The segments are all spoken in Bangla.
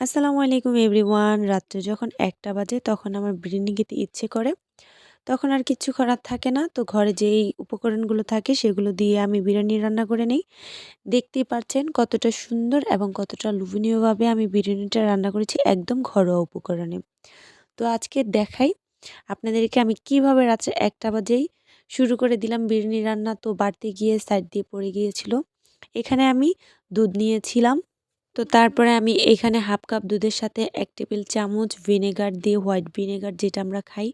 আসসালামু আলাইকুম এভরিওয়ান। রাত্রে যখন একটা বাজে তখন আমার বিরিয়ানি খেতে ইচ্ছে করে। তখন আর কিচ্ছু করার থাকে না। তো ঘরে যেই উপকরণগুলো থাকে সেগুলো দিয়ে আমি বিরিয়ানি রান্না করে নিই। দেখতেই পাচ্ছেন কতটা সুন্দর এবং কতটা লোভনীয়ভাবে আমি বিরিয়ানিটা রান্না করেছি একদম ঘরোয়া উপকরণে। তো আজকে দেখাই আপনাদেরকে আমি কীভাবে রাত্রে একটা বাজেই শুরু করে দিলাম বিরিয়ানি রান্না। তো বাড়তে গিয়ে সাইড দিয়ে পড়ে গিয়েছিল। এখানে আমি দুধ নিয়েছিলাম। তো তারপরে আমি এখানে হাফ কাপ দুধের সাথে এক টেবিল চামচ ভিনেগার দিয়ে হোয়াইট ভিনেগার যেটা আমরা খাই,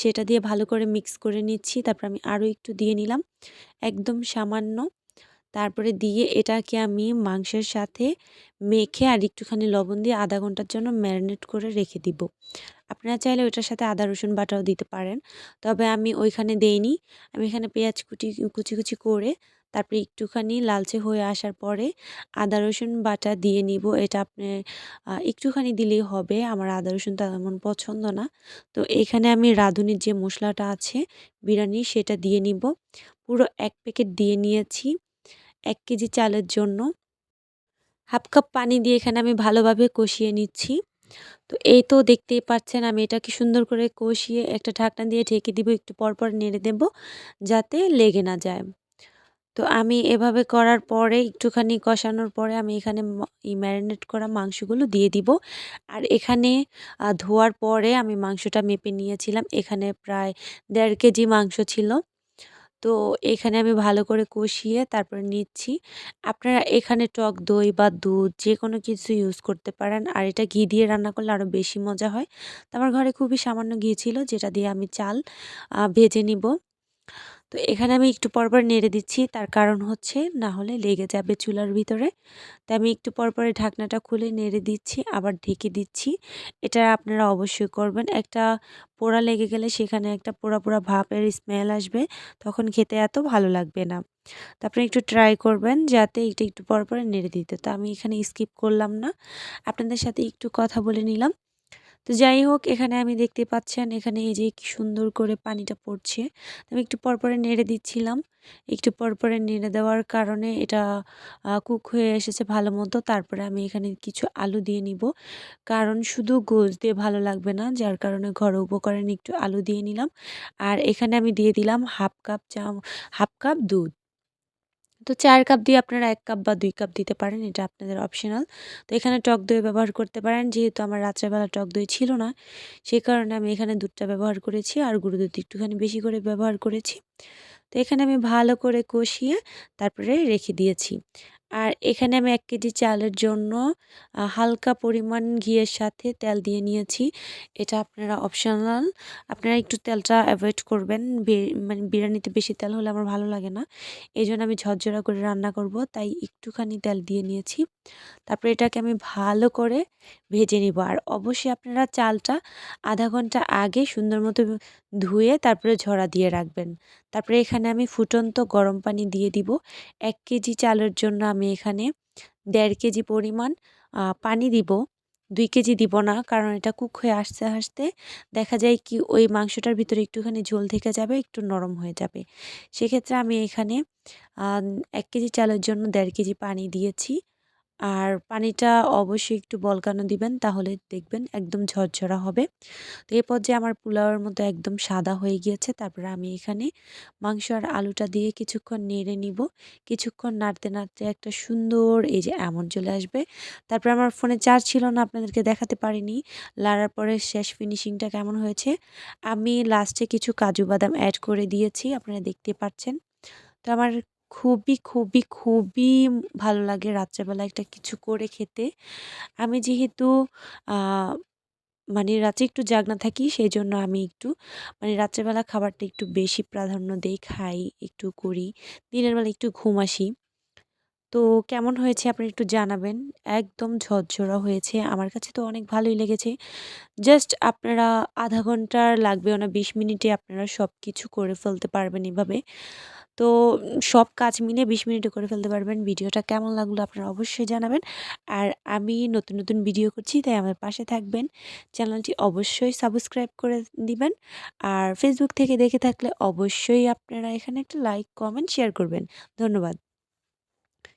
সেটা দিয়ে ভালো করে মিক্স করে নিচ্ছি। তারপর আমি আরও একটু দিয়ে নিলাম, একদম সামান্য। তারপরে দিয়ে এটাকে আমি মাংসের সাথে মেখে আর একটুখানি লবণ দিয়ে আধা ঘণ্টার জন্য ম্যারিনেট করে রেখে দিব। আপনারা চাইলে ওইটার সাথে আদা, রসুন বাটাও দিতে পারেন। তবে আমি ওইখানে দেইনি। আমি এখানে পেঁয়াজ কুটি কুচি কুচি করে তারপরে একটুখানি লালচে হয়ে আসার পরে আদা, রসুন বাটা দিয়ে নিব। এটা আপনি একটুখানি দিলেই হবে। আমার আদা, রসুন তেমন পছন্দ না। তো এখানে আমি রাঁধুনির যে মশলাটা আছে, বিরিয়ানি, সেটা দিয়ে নিব। পুরো এক প্যাকেট দিয়ে নিয়েছি এক কেজি চালের জন্য। হাফ কাপ পানি দিয়ে এখানে আমি ভালোভাবে কষিয়ে নিচ্ছি। তো এই তো দেখতেই পাচ্ছেন আমি এটাকে সুন্দর করে কষিয়ে একটা ঢাকনা দিয়ে ঢেকে দিব, একটু পরপর নেড়ে দেব, যাতে লেগে না যায়। তো আমি এভাবে করার পরে একটুখানি কষানোর পরে আমি এখানে এই ম্যারিনেট করা মাংসগুলো দিয়ে দিব। আর এখানে ধোয়ার পরে আমি মাংসটা মেপে নিয়েছিলাম। এখানে প্রায় দেড় কেজি মাংস ছিল। তো এখানে আমি ভালো করে কষিয়ে তারপরে নিচ্ছি। আপনারা এখানে টক দই বা দুধ যে কোনো কিছু ইউজ করতে পারেন। আর এটা ঘি দিয়ে রান্না করলে আরও বেশি মজা হয়। তো আমার ঘরে খুবই সামান্য ঘি ছিল, যেটা দিয়ে আমি চাল ভেজে নিব। তো এখানে আমি একটু পরপর নেড়ে দিচ্ছি। তার কারণ হচ্ছে, না হলে লেগে যাবে চুলার ভিতরে। তো আমি একটু পরপরে ঢাকনাটা খুলে নেড়ে দিচ্ছি, আবার ঢেকে দিচ্ছি। এটা আপনারা অবশ্যই করবেন। একটা পোড়া লেগে গেলে সেখানে একটা পোড়া পোড়া ভাপের স্মেল আসবে, তখন খেতে এত ভালো লাগবে না। তো আপনি একটু ট্রাই করবেন যাতে এটা একটু পরপরে নেড়ে দিতে। তো আমি এখানে স্কিপ করলাম না। আপনাদের সাথে একটু কথা বলে নিলাম। তো যাই হোক, এখানে আমি দেখতে পাচ্ছেন, এখানে এই যে সুন্দর করে পানিটা পড়ছে। আমি একটু পরপরে নেড়ে দিচ্ছিলাম। একটু পরপরে নেড়ে দেওয়ার কারণে এটা কুক হয়ে এসেছে ভালো মতো। তারপরে আমি এখানে কিছু আলু দিয়ে নিব। কারণ শুধু গোস দিয়ে ভালো লাগবে না, যার কারণে ঘরে উপকরণে একটু আলু দিয়ে নিলাম। আর এখানে আমি দিয়ে দিলাম হাফ কাপ চাম, হাফ কাপ দুধ। তো চার কাপ দিয়ে আপনারা এক কাপ বা দুই কাপ দিতে পারেন, এটা আপনাদের অপশনাল তো এখানে টক দই ব্যবহার করতে পারেন, যেহেতু আমার রাত্রেবেলা টক দই ছিল না সেই কারণে আমি এখানে দুধটা ব্যবহার করেছি আর গুঁড়ো দুধ একটুখানি বেশি করে ব্যবহার করেছি। তো এখানে আমি ভালো করে কষিয়ে তারপরে রেখে দিয়েছি। আর এখানে আমি এক কেজি চালের জন্য হালকা পরিমাণ ঘিয়ের সাথে তেল দিয়ে নিয়েছি। এটা আপনারা অপশনাল আপনারা একটু তেলটা অ্যাভয়েড করবেন। মানে বিরিয়ানিতে বেশি তেল হলে আমার ভালো লাগে না। এই জন্য আমি ঝরঝরা করে রান্না করব, তাই একটুখানি তেল দিয়ে নিয়েছি। তারপরে এটাকে আমি ভালো করে ভেজে নিব। আর অবশ্যই আপনারা চালটা আধা ঘণ্টা আগে সুন্দর মতো ধুয়ে তারপরে ঝরা দিয়ে রাখবেন। তারপরে এখানে আমি ফুটন্ত গরম পানি দিয়ে দিব। এক কেজি চালের জন্য আমি এখানে দেড় কেজি পরিমাণ পানি দিব। দুই কেজি দিব না, কারণ এটা কুক হয়ে আসতে আসতে দেখা যায় কি ওই মাংসটার ভিতরে একটুখানি ঝোল থেকে যাবে, একটু নরম হয়ে যাবে। সেক্ষেত্রে আমি এখানে এক কেজি চালের জন্য দেড় কেজি পানি দিয়েছি। আর পানিটা অবশ্যই একটু বলকানো দিবেন? তাহলে দেখবেন একদম ঝরঝরা হবে। তো এই পর্যায়ে আমার পোলাওয়ের মতো একদম সাদা হয়ে গিয়েছে। তারপরে আমি এখানে মাংস আর আলুটা দিয়ে কিছুক্ষণ নেড়ে নিব। কিছুক্ষণ নাড়তে নাড়তে একটা সুন্দর এই যে এমন চলে আসবে। তারপরে আমার ফোনে চার্জ ছিল না, আপনাদেরকে দেখাতে পারিনি। লাড়ার পরে শেষ ফিনিশিংটা কেমন হয়েছে? আমি লাস্টে কিছু কাজু বাদাম অ্যাড করে দিয়েছি, আপনারা দেখতে পাচ্ছেন। তো আমার খুবই, খুবই, খুবই ভালো লাগে রাত্রেবেলা একটা কিছু করে খেতে। আমি যেহেতু মানে রাতে একটু জাগনা থাকি সেই জন্য আমি একটু মানে রাত্রেবেলা খাবারটা একটু বেশি প্রাধান্য দিই খাই, একটু করি। দিনের বেলা একটু ঘুম আসি। তো কেমন হয়েছে আপনি একটু জানাবেন। একদম ঝরঝরা হয়েছে। আমার কাছে তো অনেক ভালোই লেগেছে। জাস্ট আপনারা আধা ঘণ্টার লাগবে না ২০ মিনিটে আপনারা সব কিছু করে ফেলতে পারবেন এভাবে। তো সব কাজ মিলে বিশ মিনিটে করে ফেলতে পারবেন ভিডিওটা কেমন লাগল আপনারা অবশ্যই জানাবেন আর আমি নতুন নতুন ভিডিও করছি, তাই আমার পাশে থাকবেন চ্যানেলটি অবশ্যই সাবস্ক্রাইব করে দিবেন আর ফেসবুক থেকে দেখে থাকলে অবশ্যই আপনারা এখানে একটা লাইক কমেন্ট শেয়ার করবেন ধন্যবাদ